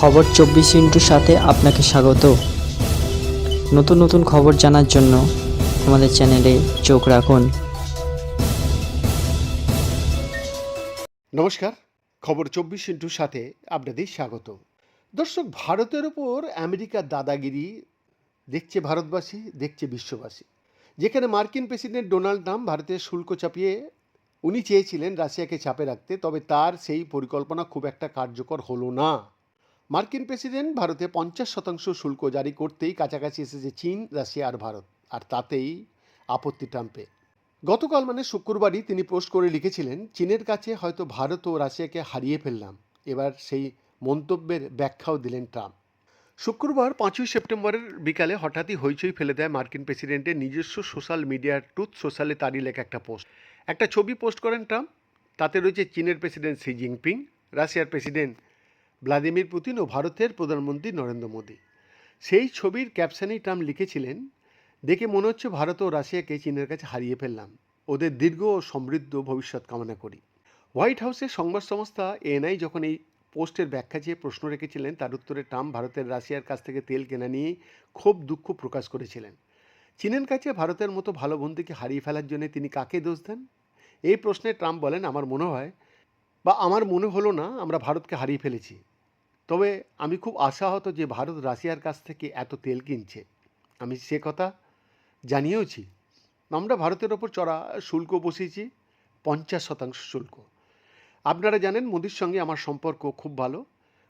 খবর চব্বিশ ইন্টুর সাথে আপনাকে স্বাগত। নতুন নতুন খবর জানার জন্য আমাদের চ্যানেলে চোখ রাখুন। নমস্কার, খবর চব্বিশ ইন্টুর সাথে আপনাদের স্বাগত। দর্শক, ভারতের ওপর আমেরিকার দাদাগিরি দেখছে ভারতবাসী, দেখছে বিশ্ববাসী। যেখানে মার্কিন প্রেসিডেন্ট ডোনাল্ড ট্রাম্প ভারতের শুল্ক চাপিয়ে উনি চেয়েছিলেন রাশিয়াকে চাপে রাখতে, তবে তার সেই পরিকল্পনা খুব একটা কার্যকর হলো না। মার্কিন প্রেসিডেন্ট ভারতে পঞ্চাশ শতাংশ শুল্ক জারি করতেই কাছাকাছি এসেছে চীন, রাশিয়া আর ভারত, আর তাতেই আপত্তি ট্রাম্পে গতকাল মানে শুক্রবারই তিনি পোস্ট করে লিখেছিলেন, চীনের কাছে হয়তো ভারত ও রাশিয়াকে হারিয়ে ফেললাম। এবার সেই মন্তব্যের ব্যাখ্যাও দিলেন ট্রাম্প। শুক্রবার পাঁচই সেপ্টেম্বরের বিকালে হঠাৎই হইচই ফেলে দেয় মার্কিন প্রেসিডেন্টের নিজস্ব সোশ্যাল মিডিয়ার টুথ সোশ্যালে তারই লেখা একটা পোস্ট। একটা ছবি পোস্ট করেন ট্রাম্প, তাতে রয়েছে চীনের প্রেসিডেন্ট শি জিনপিং, রাশিয়ার প্রেসিডেন্ট ভ্লাদিমির পুতিন ও ভারতের প্রধানমন্ত্রী নরেন্দ্র মোদী। সেই ছবির ক্যাপশনেই ট্রাম্প লিখেছিলেন, দেখে মনে হচ্ছে ভারত ও রাশিয়াকে চীনের কাছে হারিয়ে ফেললাম। ওদের দীর্ঘ ও সমৃদ্ধ ভবিষ্যৎ কামনা করি। হোয়াইট হাউসের সংবাদ সংস্থা এএনআই যখন এই পোস্টের ব্যাখ্যা চেয়ে প্রশ্ন রেখেছিলেন, তার উত্তরে ট্রাম্প ভারতের রাশিয়ার কাছ থেকে তেল কেনা নিয়ে খুব দুঃখ প্রকাশ করেছিলেন। চীনের কাছে ভারতের মতো ভালো বন্ধুকে হারিয়ে ফেলার জন্য তিনি কাকে দোষ দেন? এই প্রশ্নে ট্রাম্প বলেন, আমার মনে হয় বা আমার মনে হলো না, আমরা ভারতকে হারিয়ে ফেলেছি। তবে আমি খুব আশাহত যে ভারত রাশিয়ার কাছ থেকে এত তেল কিনছে। আমি সে কথা জানিয়েওছি। আমরা ভারতের ওপর চড়া শুল্ক বসিয়েছি, পঞ্চাশ শতাংশ শুল্ক। আপনারা জানেন মোদির সঙ্গে আমার সম্পর্ক খুব ভালো।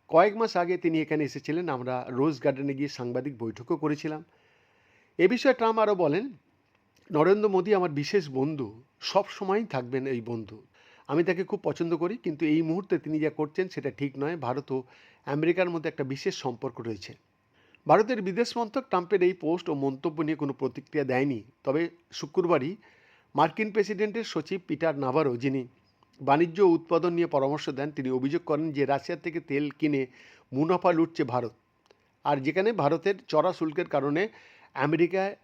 কয়েক মাস আগে তিনি এখানে এসেছিলেন, আমরা রোজ গার্ডেনে গিয়ে সাংবাদিক বৈঠকও করেছিলাম। এ বিষয়ে ট্রাম্প আরও বলেন, নরেন্দ্র মোদী আমার বিশেষ বন্ধু সব সময়ই থাকবেন এই বন্ধু। আমি তাকে খুব পছন্দ করি, কিন্তু এই মুহূর্তে তিনি যা করছেন সেটা ঠিক নয়। ভারত ও আমেরিকার মধ্যে একটা বিশেষ সম্পর্ক রয়েছে। ভারতের বিদেশ মন্ত্রক ট্রাম্পের এই পোস্ট ও মন্তব্য নিয়ে কোনো প্রতিক্রিয়া দেয়নি। তবে শুক্রবারই মার্কিন প্রেসিডেন্টের সচিব পিটার নাভারো, যিনি বাণিজ্য উৎপাদন নিয়ে পরামর্শ দেন, তিনি অভিযোগ করেন যে রাশিয়া থেকে তেল কিনে মুনাফা লুটছে ভারত। আর যেখানে ভারতের চড়া শুল্কের কারণে আমেরিকায়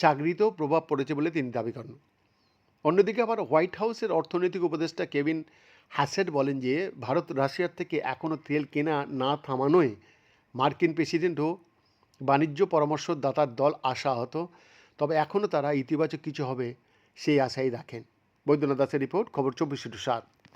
চাকরিতেও প্রভাব পড়েছে বলে তিনি দাবি করেন। অন্যদিকে আবার হোয়াইট হাউসের অর্থনৈতিক উপদেষ্টা কেভিন হ্যাসেট বলেন যে, ভারত রাশিয়ার থেকে এখনও তেল কেনা না থামানোয় মার্কিন প্রেসিডেন্ট ও বাণিজ্য পরামর্শদাতার দল আশাহত, তবে এখনও তারা ইতিবাচক কিছু হবে সেই আশাই রাখেন। বৈদ্যনাথ দাসের রিপোর্ট, খবর চব্বিশ সাত।